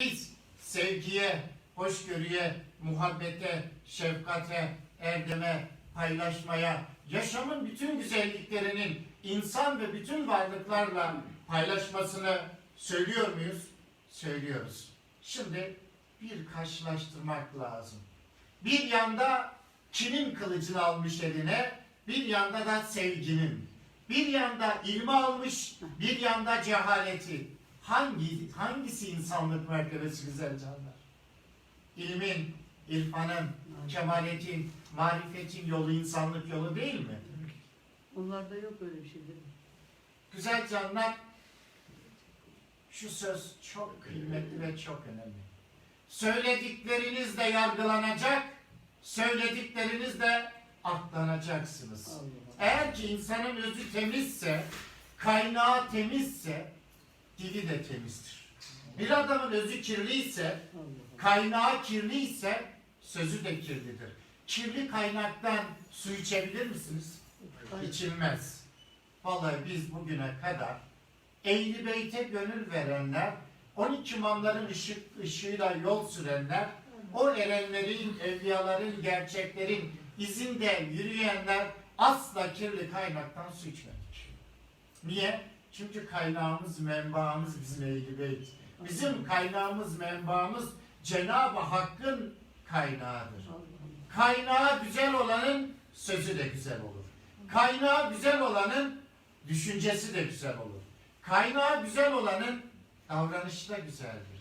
Biz sevgiye, hoşgörüye, muhabbete, şefkate, erdeme, paylaşmaya, yaşamın bütün güzelliklerinin insan ve bütün varlıklarla paylaşmasını söylüyor muyuz? Söylüyoruz. Şimdi bir karşılaştırmak lazım. Bir yanda kimin kılıcını almış eline, bir yanda da sevginin. Bir yanda ilmi almış, bir yanda cehaleti. Hangi hangisi insanlık mertebesi güzel canlar? İlmin, irfanın, kemaletin, marifetin yolu insanlık yolu değil mi? Onlarda yok öyle bir şey değil mi? Güzel canlar, şu söz çok kıymetli ve çok önemli. Söyledikleriniz de yargılanacak, söyledikleriniz de Allah. Eğer ki insanın özü temizse, kaynağı temizse, dili de temizdir. Bir adamın özü kirliyse, kaynağı kirliyse, sözü de kirlidir. Kirli kaynaktan su içebilir misiniz? İçilmez. Vallahi biz bugüne kadar Ehl-i Beyt'e gönül verenler, 12 imamların ışık, ışığıyla yol sürenler, o erenlerin, evliyaların, gerçeklerin izinde yürüyenler asla kirli kaynaktan su içmedik. Niye? Çünkü kaynağımız, menbaımız bizim Ehl-i Beyt. Bizim kaynağımız, menbaımız Cenab-ı Hakk'ın kaynağıdır. Kaynağı güzel olanın sözü de güzel olur. Kaynağı güzel olanın düşüncesi de güzel olur. Kaynağı güzel olanın davranışı da güzeldir.